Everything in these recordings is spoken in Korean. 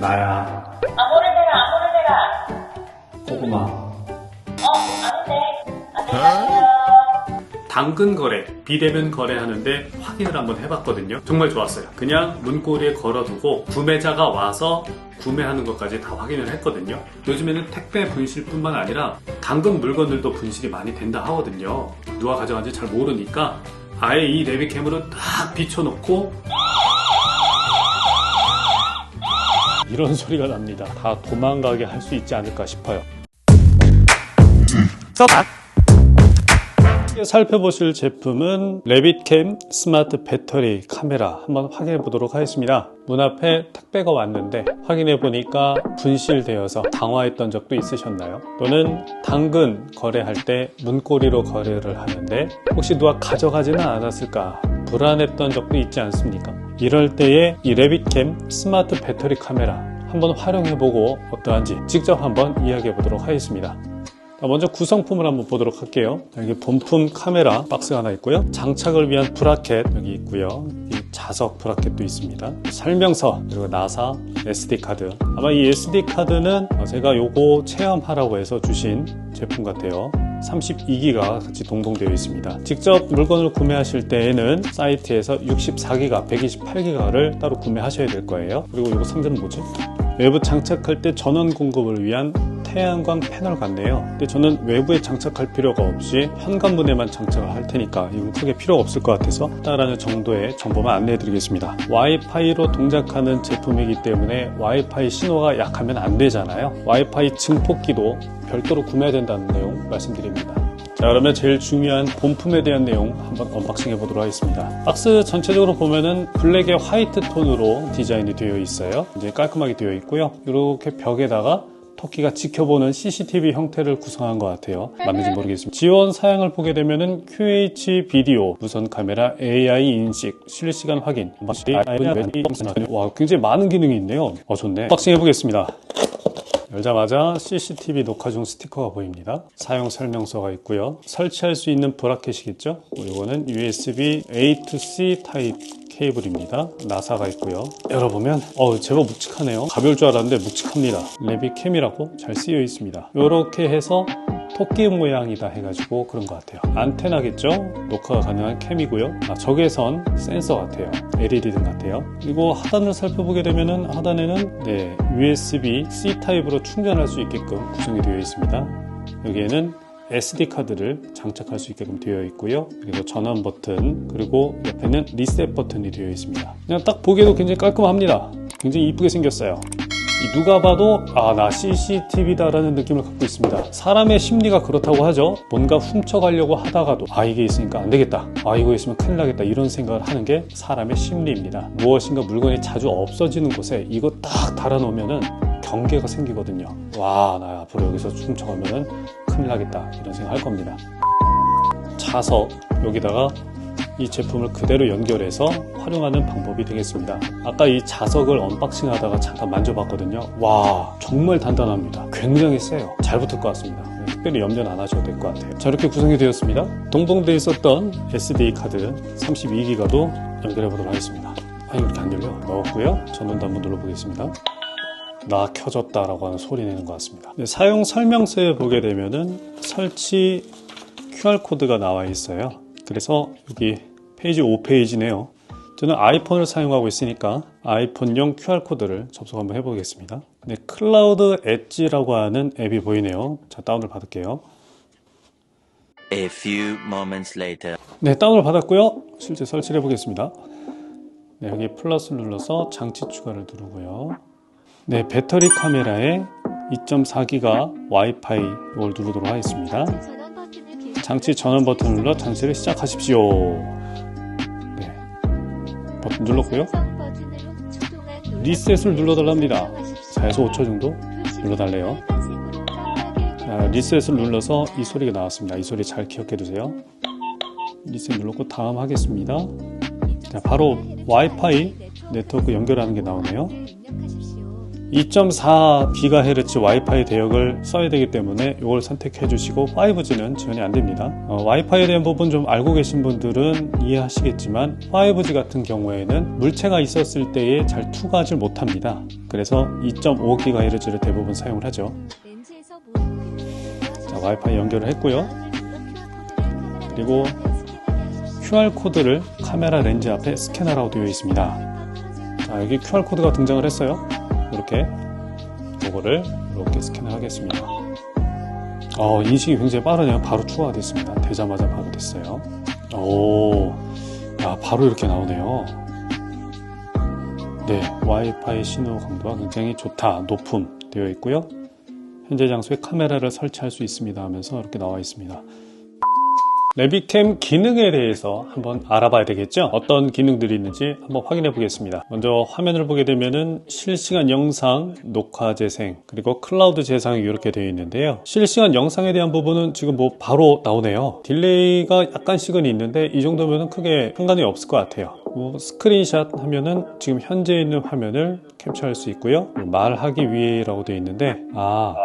나야 아무를 대라. 고구마 어, 아닌데. 안녕하세요. 당근 거래, 비대면 거래하는데 확인을 한번 해봤거든요. 정말 좋았어요. 그냥 문고리에 걸어두고 구매자가 와서 구매하는 것까지 다 확인을 했거든요. 요즘에는 택배 분실뿐만 아니라 당근 물건들도 분실이 많이 된다 하거든요. 누가 가져간지 잘 모르니까 아예 이 레비캠으로 딱 비춰놓고 이런 소리가 납니다. 다 도망가게 할 수 있지 않을까 싶어요. 써봐. 살펴보실 제품은 레빗캠 스마트 배터리 카메라 한번 확인해 보도록 하겠습니다. 문 앞에 택배가 왔는데 확인해 보니까 분실되어서 당황했던 적도 있으셨나요? 또는 당근 거래할 때 문고리로 거래를 하는데 혹시 누가 가져가지는 않았을까 불안했던 적도 있지 않습니까? 이럴 때에 이 레빗캠 스마트 배터리 카메라 한번 활용해 보고 어떠한지 직접 한번 이야기해 보도록 하겠습니다. 자, 먼저 구성품을 한번 보도록 할게요. 여기 본품 카메라 박스가 하나 있고요. 장착을 위한 브라켓 여기 있고요. 이 자석 브라켓도 있습니다. 설명서 그리고 나사 SD 카드. 아마 이 SD 카드는 제가 요거 체험하라고 해서 주신 제품 같아요. 32기가 같이 동봉되어 있습니다. 직접 물건을 구매하실 때에는 사이트에서 64기가, 128기가를 따로 구매하셔야 될 거예요. 그리고 이거 상자는 뭐지? 외부 장착할 때 전원 공급을 위한 태양광 패널 같네요. 근데 저는 외부에 장착할 필요가 없이 현관문에만 장착을 할 테니까 이건 크게 필요가 없을 것 같아서 따라는 정도의 정보만 안내해 드리겠습니다. 와이파이로 동작하는 제품이기 때문에 와이파이 신호가 약하면 안 되잖아요. 와이파이 증폭기도 별도로 구매해야 된다는 내용 말씀드립니다. 자 그러면 제일 중요한 본품에 대한 내용 한번 언박싱 해보도록 하겠습니다. 박스 전체적으로 보면은 블랙에 화이트 톤으로 디자인이 되어 있어요. 이제 깔끔하게 되어 있고요. 이렇게 벽에다가 토끼가 지켜보는 CCTV 형태를 구성한 것 같아요. 맞는지 모르겠습니다. 지원 사양을 보게 되면은 QH 비디오, 무선 카메라, AI 인식, 실시간 확인, 와 굉장히 많은 기능이 있네요. 어 좋네. 박싱 해보겠습니다. 열자마자 CCTV 녹화 중 스티커가 보입니다. 사용 설명서가 있고요. 설치할 수 있는 브라켓이겠죠? 이거는 USB A to C 타입 케이블입니다. 나사가 있고요. 열어보면 어 제법 묵직하네요. 가벼울 줄 알았는데 묵직합니다. 레비캠이라고 잘 쓰여 있습니다. 이렇게 해서 토끼 모양이다 해가지고 그런 것 같아요. 안테나겠죠? 녹화가 가능한 캠이고요. 아, 적외선 센서 같아요. LED 등 같아요. 그리고 하단을 살펴보게 되면은 하단에는 네, USB C 타입으로 충전할 수 있게끔 구성이 되어 있습니다. 여기에는 SD 카드를 장착할 수 있게끔 되어 있고요. 그리고 전원 버튼, 그리고 옆에는 리셋 버튼이 되어 있습니다. 그냥 딱 보기에도 굉장히 깔끔합니다. 굉장히 이쁘게 생겼어요. 누가 봐도 아 나 CCTV다 라는 느낌을 갖고 있습니다. 사람의 심리가 그렇다고 하죠. 뭔가 훔쳐가려고 하다가도 아 이게 있으니까 안 되겠다. 아 이거 있으면 큰일 나겠다. 이런 생각을 하는 게 사람의 심리입니다. 무엇인가 물건이 자주 없어지는 곳에 이거 딱 달아놓으면은 경계가 생기거든요. 와 나 앞으로 여기서 훔쳐가면은 큰일 나겠다. 이런 생각 할 겁니다. 자석 여기다가 이 제품을 그대로 연결해서 활용하는 방법이 되겠습니다. 아까 이 자석을 언박싱 하다가 잠깐 만져봤거든요. 와, 정말 단단합니다. 굉장히 세요. 잘 붙을 것 같습니다. 특별히 염려는 안 하셔도 될 것 같아요. 자, 이렇게 구성이 되었습니다. 동봉되어 있었던 SD 카드 32기가도 연결해 보도록 하겠습니다. 아, 이렇게 안 열려. 넣었고요. 전원도 한번 눌러보겠습니다. 나 켜졌다라고 하는 소리 내는 것 같습니다. 네, 사용 설명서에 보게 되면은 설치 QR코드가 나와 있어요. 그래서 여기 페이지 5페이지네요. 저는 아이폰을 사용하고 있으니까 아이폰용 QR코드를 접속 한번 해보겠습니다. 네, 클라우드 엣지라고 하는 앱이 보이네요. 자, 다운을 받을게요. A few moments later. 네, 다운을 받았고요. 실제 설치를 해보겠습니다. 네, 여기 플러스를 눌러서 장치 추가를 누르고요. 네, 배터리 카메라에 2.4기가 와이파이 이걸 누르도록 하겠습니다. 장치 전원 버튼을 눌러 장치를 시작하십시오. 네. 버튼 눌렀고요. 리셋을 눌러달랍니다. 4에서 5초 정도 눌러달래요. 자, 리셋을 눌러서 이 소리가 나왔습니다. 이 소리 잘 기억해 두세요. 리셋 눌렀고 다음 하겠습니다. 자, 바로 와이파이 네트워크 연결하는 게 나오네요. 2.4GHz 와이파이 대역을 써야 되기 때문에 이걸 선택해 주시고 5G는 지원이 안 됩니다. 어, 와이파이에 대한 부분 좀 알고 계신 분들은 이해하시겠지만 5G 같은 경우에는 물체가 있었을 때에 잘 투과하지 못합니다. 그래서 2.5GHz를 대부분 사용을 하죠. 자, 와이파이 연결을 했고요. 그리고 QR 코드를 카메라 렌즈 앞에 스캔하라고 되어 있습니다. 자, 여기 QR 코드가 등장을 했어요. 이렇게 이거를 이렇게 스캔을 하겠습니다. 어, 인식이 굉장히 빠르네요. 바로 추가가 됐습니다. 되자마자 바로 됐어요. 오, 야, 바로 이렇게 나오네요. 네, 와이파이 신호 강도가 굉장히 좋다, 높음 되어 있고요. 현재 장소에 카메라를 설치할 수 있습니다 하면서 이렇게 나와 있습니다. 레비캠 기능에 대해서 한번 알아봐야 되겠죠? 어떤 기능들이 있는지 한번 확인해 보겠습니다. 먼저 화면을 보게 되면은 실시간 영상, 녹화 재생, 그리고 클라우드 재생이 이렇게 되어 있는데요. 실시간 영상에 대한 부분은 지금 뭐 바로 나오네요. 딜레이가 약간씩은 있는데 이 정도면은 크게 상관이 없을 것 같아요. 뭐 스크린샷 하면은 지금 현재 있는 화면을 캡처할 수 있고요. 말하기 위해 라고 되어 있는데 아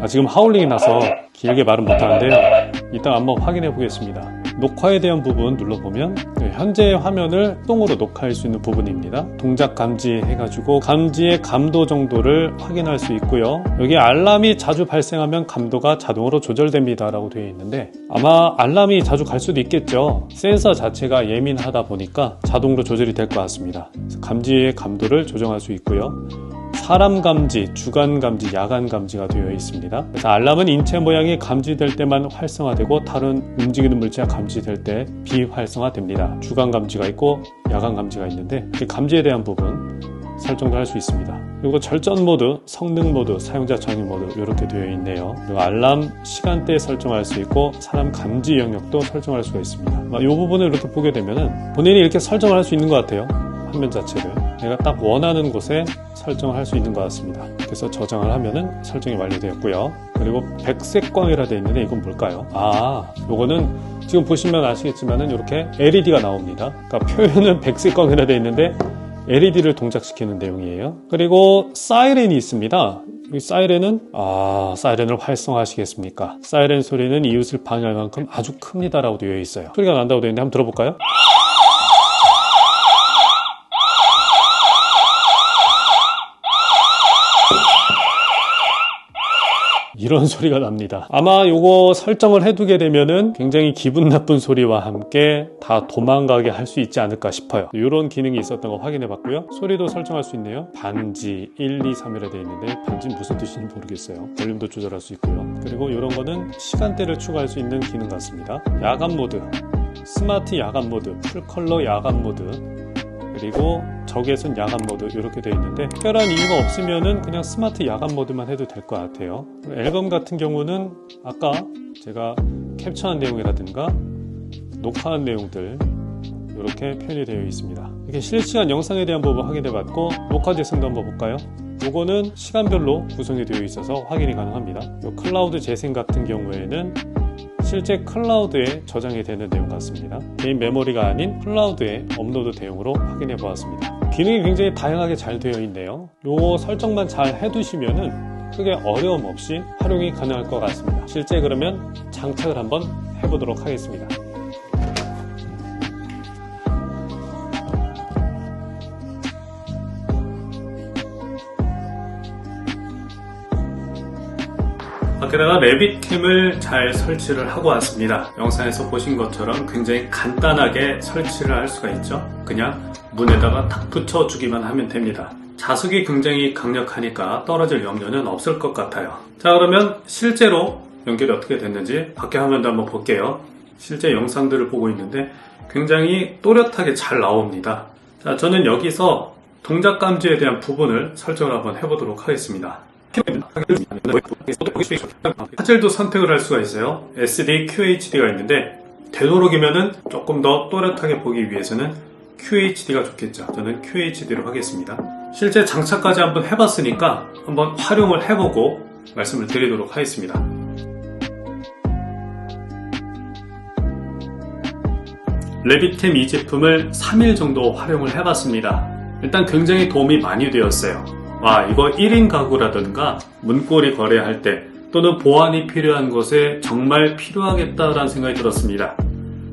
아, 지금 하울링이 나서 길게 말은 못하는데요. 이따 한번 확인해 보겠습니다. 녹화에 대한 부분 눌러보면 네, 현재 화면을 수동으로 녹화할 수 있는 부분입니다. 동작 감지 해가지고 감지의 감도 정도를 확인할 수 있고요. 여기 알람이 자주 발생하면 감도가 자동으로 조절됩니다 라고 되어 있는데 아마 알람이 자주 갈 수도 있겠죠. 센서 자체가 예민하다 보니까 자동으로 조절이 될 것 같습니다. 감지의 감도를 조정할 수 있고요. 사람 감지, 주간 감지, 야간 감지가 되어 있습니다. 그래서 알람은 인체 모양이 감지될 때만 활성화되고 다른 움직이는 물체가 감지될 때 비활성화됩니다. 주간 감지가 있고 야간 감지가 있는데 이 감지에 대한 부분 설정도 할 수 있습니다. 그리고 절전 모드, 성능 모드, 사용자 전용 모드 이렇게 되어 있네요. 그리고 알람 시간대 설정할 수 있고 사람 감지 영역도 설정할 수가 있습니다. 이 부분을 이렇게 보게 되면은 본인이 이렇게 설정을 할 수 있는 것 같아요. 화면 자체를 내가 딱 원하는 곳에 설정을 할 수 있는 것 같습니다. 그래서 저장을 하면은 설정이 완료되었고요. 그리고 백색광이라 되어 있는데 이건 뭘까요? 아, 요거는 지금 보시면 아시겠지만은 이렇게 LED가 나옵니다. 그러니까 표현은 백색광이라 되어 있는데 LED를 동작시키는 내용이에요. 그리고 사이렌이 있습니다. 이 사이렌은 아 사이렌을 활성화하시겠습니까? 사이렌 소리는 이웃을 방해할 만큼 아주 큽니다 라고 되어 있어요. 소리가 난다고 되어 있는데 한번 들어볼까요? 이런 소리가 납니다. 아마 요거 설정을 해두게 되면은 굉장히 기분 나쁜 소리와 함께 다 도망가게 할 수 있지 않을까 싶어요. 이런 기능이 있었던 거 확인해 봤고요. 소리도 설정할 수 있네요. 반지 1, 2, 3이라 되어 있는데 반지 무슨 뜻인지 모르겠어요. 볼륨도 조절할 수 있고요. 그리고 이런 거는 시간대를 추가할 수 있는 기능 같습니다. 야간 모드, 스마트 야간 모드, 풀컬러 야간 모드, 그리고 적외선 야간 모드 이렇게 되어 있는데 특별한 이유가 없으면은 그냥 스마트 야간 모드만 해도 될 것 같아요. 앨범 같은 경우는 아까 제가 캡처한 내용이라든가 녹화한 내용들 이렇게 표현이 되어 있습니다. 이렇게 실시간 영상에 대한 부분 확인해 봤고 녹화 재생도 한번 볼까요? 요거는 시간별로 구성이 되어 있어서 확인이 가능합니다. 요 클라우드 재생 같은 경우에는 실제 클라우드에 저장이 되는 내용 같습니다. 개인 메모리가 아닌 클라우드에 업로드 대용으로 확인해 보았습니다. 기능이 굉장히 다양하게 잘 되어 있네요. 요 설정만 잘 해두시면은 크게 어려움 없이 활용이 가능할 것 같습니다. 실제 그러면 장착을 한번 해보도록 하겠습니다. 밖에다가 레빗캠을 잘 설치를 하고 왔습니다. 영상에서 보신 것처럼 굉장히 간단하게 설치를 할 수가 있죠. 그냥 문에다가 탁 붙여주기만 하면 됩니다. 자석이 굉장히 강력하니까 떨어질 염려는 없을 것 같아요. 자 그러면 실제로 연결이 어떻게 됐는지 밖에 화면도 한번 볼게요. 실제 영상들을 보고 있는데 굉장히 또렷하게 잘 나옵니다. 자 저는 여기서 동작 감지에 대한 부분을 설정을 한번 해보도록 하겠습니다. 화질도 선택을 할 수가 있어요. SD, QHD가 있는데 되도록이면은 조금 더 또렷하게 보기 위해서는 QHD가 좋겠죠. 저는 QHD로 하겠습니다. 실제 장착까지 한번 해봤으니까 한번 활용을 해보고 말씀을 드리도록 하겠습니다. 레빗템 이 제품을 3일 정도 활용을 해봤습니다. 일단 굉장히 도움이 많이 되었어요. 와, 이거 1인 가구라든가 문고리 거래할 때 또는 보안이 필요한 곳에 정말 필요하겠다라는 생각이 들었습니다.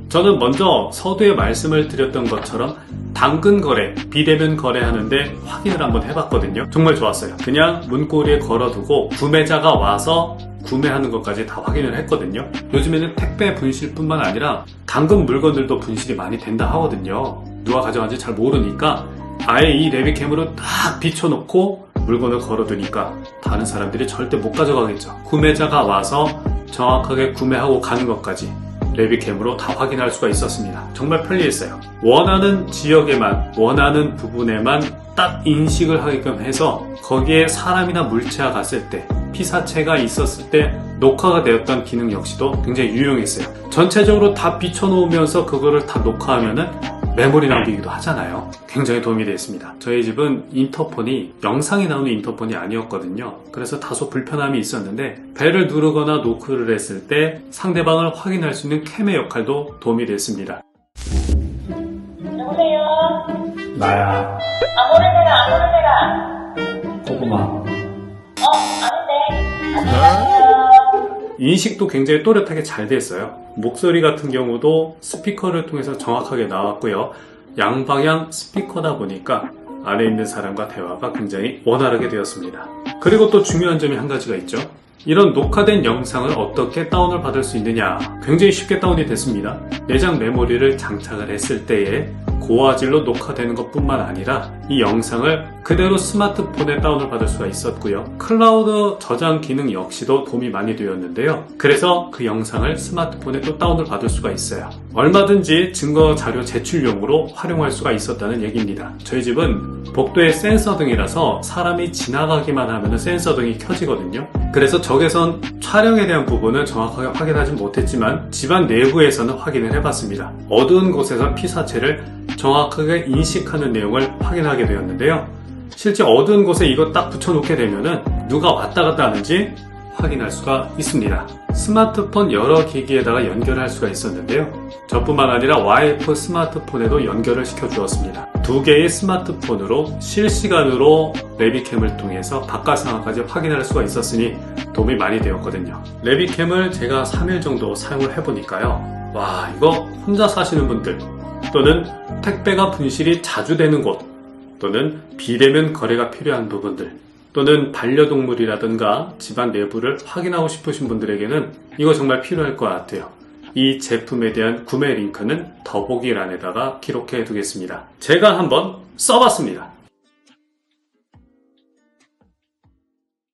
저는 먼저 서두에 말씀을 드렸던 것처럼 당근 거래, 비대면 거래하는데 확인을 한번 해봤거든요. 정말 좋았어요. 그냥 문고리에 걸어두고 구매자가 와서 구매하는 것까지 다 확인을 했거든요. 요즘에는 택배 분실뿐만 아니라 당근 물건들도 분실이 많이 된다 하거든요. 누가 가져간지 잘 모르니까 아예 이 레비캠으로 딱 비춰놓고 물건을 걸어두니까 다른 사람들이 절대 못 가져가겠죠. 구매자가 와서 정확하게 구매하고 가는 것까지 레비캠으로 다 확인할 수가 있었습니다. 정말 편리했어요. 원하는 지역에만, 원하는 부분에만 딱 인식을 하게끔 해서 거기에 사람이나 물체가 갔을 때, 피사체가 있었을 때 녹화가 되었던 기능 역시도 굉장히 유용했어요. 전체적으로 다 비춰놓으면서 그거를 다 녹화하면은 메모리 낭비기도 하잖아요. 굉장히 도움이 되었습니다. 저희 집은 인터폰이 영상이 나오는 인터폰이 아니었거든요. 그래서 다소 불편함이 있었는데 벨을 누르거나 노크를 했을 때 상대방을 확인할 수 있는 캠의 역할도 도움이 됐습니다. 누구세요? 나야, 안 오는 데가 안 오는 데가. 고구마. 어, 아는데. 안녕하세요. 인식도 굉장히 또렷하게 잘 됐어요. 목소리 같은 경우도 스피커를 통해서 정확하게 나왔고요. 양방향 스피커다 보니까 안에 있는 사람과 대화가 굉장히 원활하게 되었습니다. 그리고 또 중요한 점이 한 가지가 있죠. 이런 녹화된 영상을 어떻게 다운을 받을 수 있느냐. 굉장히 쉽게 다운이 됐습니다. 내장 메모리를 장착을 했을 때에 고화질로 녹화되는 것 뿐만 아니라 이 영상을 그대로 스마트폰에 다운을 받을 수가 있었고요. 클라우드 저장 기능 역시도 도움이 많이 되었는데요. 그래서 그 영상을 스마트폰에 또 다운을 받을 수가 있어요. 얼마든지 증거 자료 제출용으로 활용할 수가 있었다는 얘기입니다. 저희 집은 복도에 센서 등이라서 사람이 지나가기만 하면 센서 등이 켜지거든요. 그래서 적외선 촬영에 대한 부분은 정확하게 확인하지 못했지만 집안 내부에서는 확인을 해봤습니다. 어두운 곳에서 피사체를 정확하게 인식하는 내용을 확인하게 되었는데요. 실제 어두운 곳에 이거 딱 붙여놓게 되면은 누가 왔다 갔다 하는지 확인할 수가 있습니다. 스마트폰 여러 기기에다가 연결할 수가 있었는데요. 저뿐만 아니라 와이프 스마트폰에도 연결을 시켜 주었습니다. 두 개의 스마트폰으로 실시간으로 레비캠을 통해서 바깥 상황까지 확인할 수가 있었으니 도움이 많이 되었거든요. 레비캠을 제가 3일 정도 사용을 해보니까요. 와, 이거 혼자 사시는 분들 또는 택배가 분실이 자주 되는 곳 또는 비대면 거래가 필요한 부분들 또는 반려동물이라든가 집안 내부를 확인하고 싶으신 분들에게는 이거 정말 필요할 것 같아요. 이 제품에 대한 구매 링크는 더보기란에다가 기록해 두겠습니다. 제가 한번 써봤습니다.